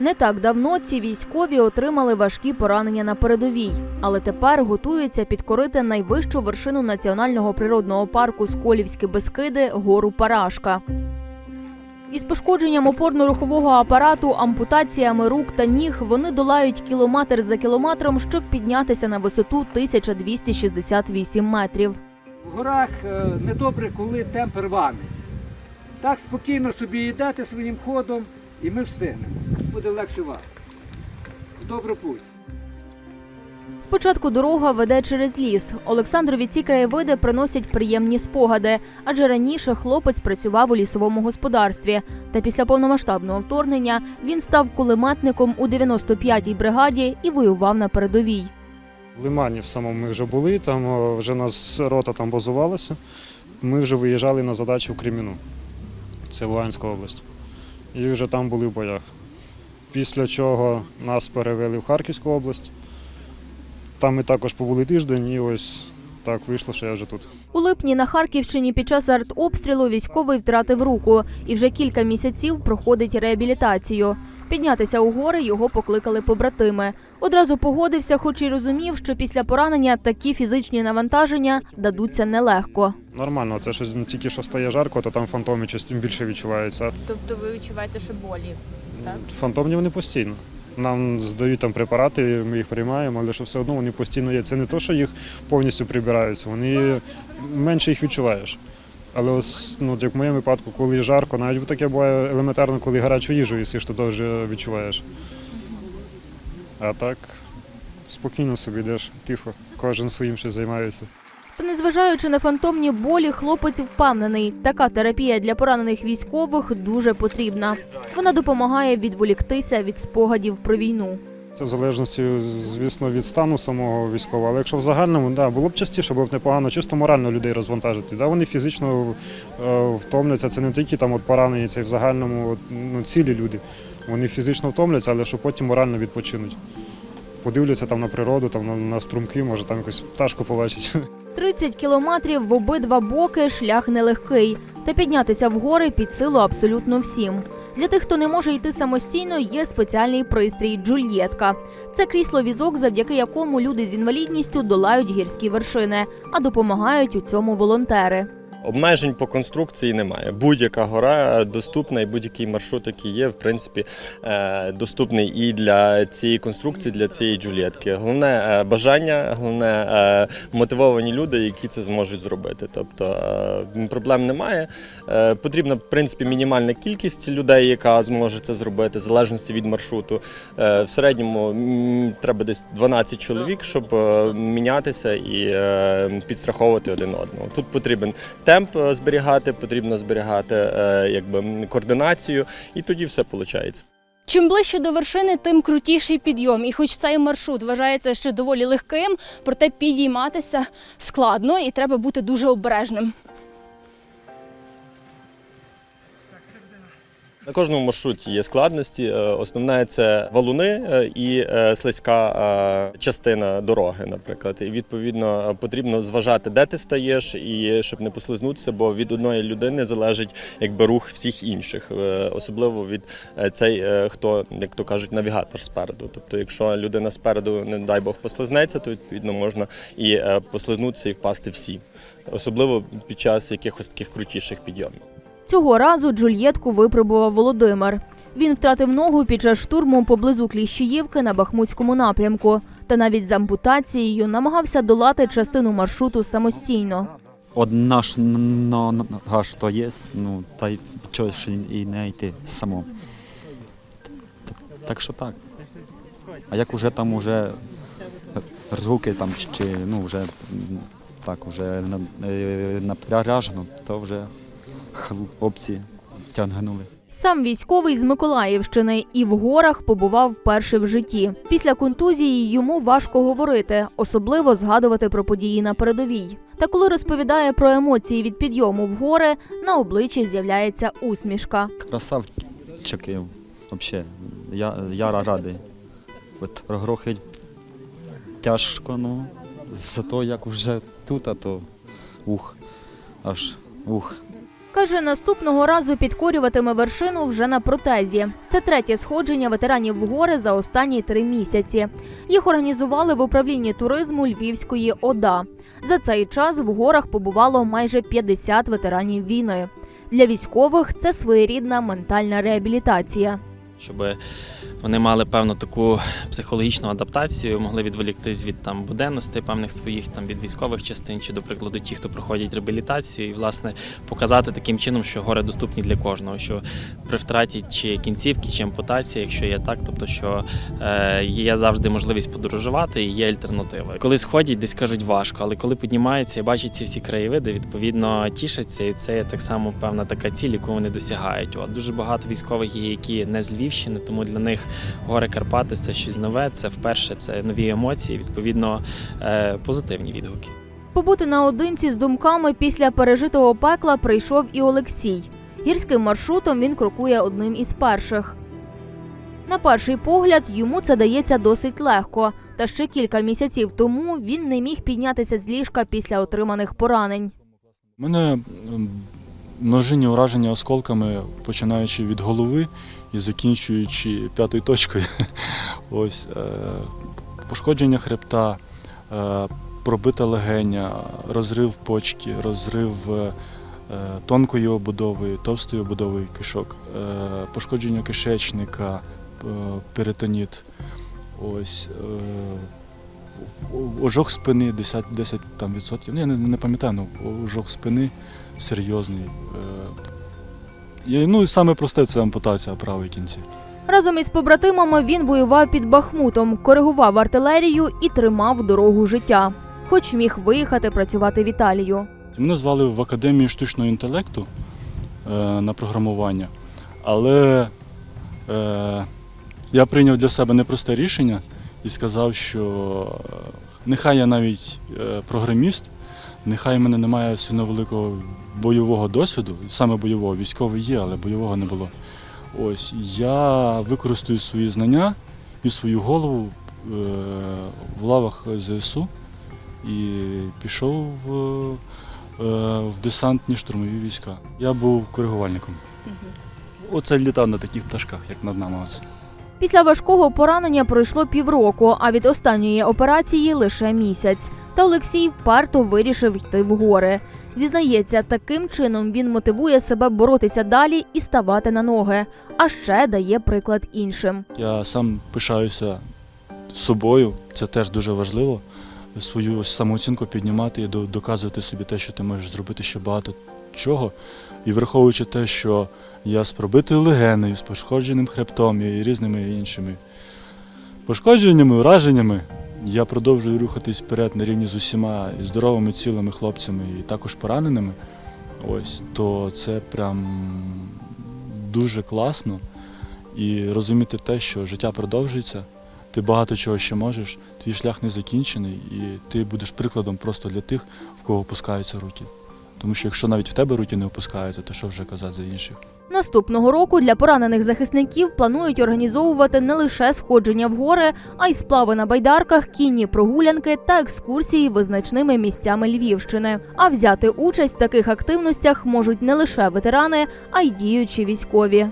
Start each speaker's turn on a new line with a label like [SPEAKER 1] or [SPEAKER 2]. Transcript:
[SPEAKER 1] Не так давно ці військові отримали важкі поранення на передовій, але тепер готуються підкорити найвищу вершину національного природного парку Сколівські Бескиди гору Парашка. Із пошкодженням опорно-рухового апарату, ампутаціями рук та ніг вони долають кілометр за кілометром, щоб піднятися на висоту 1268 метрів.
[SPEAKER 2] В горах е, недобре, коли темп рваний. Так спокійно собі йдете своїм ходом і ми встигнемо. Буде легше вам. В Добру путь.
[SPEAKER 1] Спочатку дорога веде через ліс. Олександрові ці краєвиди приносять приємні спогади, адже раніше хлопець працював у лісовому господарстві. Та після повномасштабного вторгнення він став кулеметником у 95-й бригаді і воював на передовій.
[SPEAKER 3] В Лимані в самому ми вже були, там вже нас рота там базувалася. Ми вже виїжджали на задачу в Креміну. Це Луганська область. І вже там були в боях. Після чого нас перевели в Харківську область. Там ми також побули тиждень і ось так вийшло, що я вже тут.
[SPEAKER 1] У липні на Харківщині під час артобстрілу військовий втратив руку і вже кілька місяців проходить реабілітацію. Піднятися у гори його покликали побратими. Одразу погодився, хоч і розумів, що після поранення такі фізичні навантаження дадуться нелегко.
[SPEAKER 3] Нормально, це що тільки що стає жарко, то там фантоми часто більше відчуваються.
[SPEAKER 4] Тобто ви відчуваєте, що болі? Так?
[SPEAKER 3] Фантомні вони постійно. Нам здають там препарати, ми їх приймаємо, але що все одно вони постійно є. Це не то, що їх повністю прибираються, вони менше їх відчуваєш. Але ось, ну, як в моєму випадку, коли жарко, навіть таке буває елементарно, коли гарячу їжу їсиш, то дуже відчуваєш. А так спокійно собі йдеш, тихо, кожен своїм щось займається.
[SPEAKER 1] Незважаючи на фантомні болі, хлопець впевнений, така терапія для поранених військових дуже потрібна. Вона допомагає відволіктися від спогадів про війну.
[SPEAKER 3] Це в залежності, звісно, від стану самого військового. Але якщо в загальному, да, було б частіше, було б непогано, чисто морально людей розвантажити. Да, вони фізично е, втомляться. Це не тільки там от поранені, це і в загальному от, ну, цілі люди. Вони фізично втомляться, але що потім морально відпочинуть. Подивляться там на природу, там на, на струмки, може там якусь пташку побачить.
[SPEAKER 1] 30 кілометрів в обидва боки шлях нелегкий. Та піднятися в гори під силу абсолютно всім. Для тих, хто не може йти самостійно, є спеціальний пристрій джульєтка. Це крісло-візок, завдяки якому люди з інвалідністю долають гірські вершини, а допомагають у цьому волонтери.
[SPEAKER 5] Обмежень по конструкції немає. Будь-яка гора доступна, і будь-який маршрут, який є, в принципі, е, доступний і для цієї конструкції, для цієї джулієтки. Головне е, бажання, головне е, мотивовані люди, які це зможуть зробити. Тобто проблем немає. Потрібна, в принципі, мінімальна кількість людей, яка зможе це зробити, в залежності від маршруту. В середньому треба десь 12 чоловік, щоб мінятися і підстраховувати один одного. Тут потрібен темп е, зберігати, потрібно зберігати е, якби координацію, і тоді все виходить.
[SPEAKER 4] Чим ближче до вершини, тим крутіший підйом. І хоч цей маршрут вважається ще доволі легким, проте підійматися складно і треба бути дуже обережним.
[SPEAKER 5] На кожному маршруті є складності. Е, Основне це валуни е, і е, слизька частина дороги, наприклад. І відповідно потрібно зважати, де ти стаєш, і щоб не послизнутися, бо від одної людини залежить якби рух всіх інших, особливо від цей, хто, як то кажуть, навігатор спереду. Тобто, якщо людина спереду, не дай Бог, послизнеться, то відповідно можна і послизнутися і впасти всі, особливо під час якихось таких крутіших підйомів.
[SPEAKER 1] Цього разу джульєтку випробував Володимир. Він втратив ногу під час штурму поблизу Кліщіївки на Бахмутському напрямку. Та навіть з ампутацією намагався долати частину маршруту самостійно.
[SPEAKER 6] Одна ж но- нога що є, ну та й чого і не йти само. Так що так. А як уже там уже руки там чи ну вже так уже е, напряжено, то вже хлопці тягнули.
[SPEAKER 1] Сам військовий з Миколаївщини і в горах побував вперше в житті. Після контузії йому важко говорити, особливо згадувати про події на передовій. Та коли розповідає про емоції від підйому в гори, на обличчі з'являється усмішка.
[SPEAKER 6] Красавчики, взагалі, я, я радий. От грохи тяжко, ну, зато як вже тут, а то ух, аж ух.
[SPEAKER 1] Каже, наступного разу підкорюватиме вершину вже на протезі. Це третє сходження ветеранів в гори за останні три місяці. Їх організували в управлінні туризму Львівської ОДА. За цей час в горах побувало майже 50 ветеранів війни. Для військових це своєрідна ментальна реабілітація.
[SPEAKER 7] щоб вони мали певну таку психологічну адаптацію, могли відволіктись від там буденностей певних своїх там від військових частин, чи, до прикладу, ті, хто проходять реабілітацію, і власне показати таким чином, що гори доступні для кожного, що при втраті чи кінцівки, чи ампутації, якщо є так, тобто що е, є завжди можливість подорожувати і є альтернатива. Коли сходять, десь кажуть важко, але коли піднімаються і бачать ці всі краєвиди, відповідно тішаться, і це так само певна така ціль, яку вони досягають. От дуже багато військових є, які не з Львівщини, тому для них гори Карпати це щось нове. Це вперше, це нові емоції, відповідно е, позитивні відгуки.
[SPEAKER 1] Побути наодинці з думками після пережитого пекла прийшов і Олексій. Гірським маршрутом він крокує одним із перших. На перший погляд йому це дається досить легко, та ще кілька місяців тому він не міг піднятися з ліжка після отриманих поранень.
[SPEAKER 8] У мене м, множинні ураження осколками, починаючи від голови і закінчуючи п'ятою точкою. Ось е, пошкодження хребта, е, пробита легеня, розрив почки, розрив е, тонкої обудови, товстої обудови кишок, пошкодження кишечника, перитоніт. Ось. Ожог спини 10, 10 там, відсотків. Ну, я не, не пам'ятаю, ну, ожог спини серйозний. Е, ну і саме просте це ампутація правої кінці.
[SPEAKER 1] Разом із побратимами він воював під Бахмутом, коригував артилерію і тримав дорогу життя. Хоч міг виїхати працювати в Італію.
[SPEAKER 8] Мене звали в Академію штучного інтелекту е, на програмування, але е, я прийняв для себе непросте рішення і сказав, що е, нехай я навіть е, програміст, нехай в мене немає сильно великого бойового досвіду, саме бойового, військовий є, але бойового не було. Ось я використаю свої знання і свою голову е, в лавах ЗСУ і пішов в, в десантні штурмові війська. Я був коригувальником. Оце літав на таких пташках, як над нами. Оце.
[SPEAKER 1] Після важкого поранення пройшло півроку, а від останньої операції лише місяць. Та Олексій вперто вирішив йти в гори. Зізнається, таким чином він мотивує себе боротися далі і ставати на ноги, а ще дає приклад іншим.
[SPEAKER 8] Я сам пишаюся собою, це теж дуже важливо. Свою самооцінку піднімати і до- доказувати собі те, що ти можеш зробити ще багато чого. І враховуючи те, що я з пробитою легенею, з пошкодженим хребтом і різними іншими пошкодженнями, ураженнями, я продовжую рухатись вперед на рівні з усіма здоровими цілими хлопцями, і також пораненими. Ось, то це прям дуже класно. І розуміти те, що життя продовжується, ти багато чого ще можеш, твій шлях не закінчений, і ти будеш прикладом просто для тих, в кого опускаються руки. Тому що якщо навіть в тебе руки не опускаються, то що вже казати за інших?
[SPEAKER 1] Наступного року для поранених захисників планують організовувати не лише сходження в гори, а й сплави на байдарках, кінні прогулянки та екскурсії визначними місцями Львівщини. А взяти участь в таких активностях можуть не лише ветерани, а й діючі військові.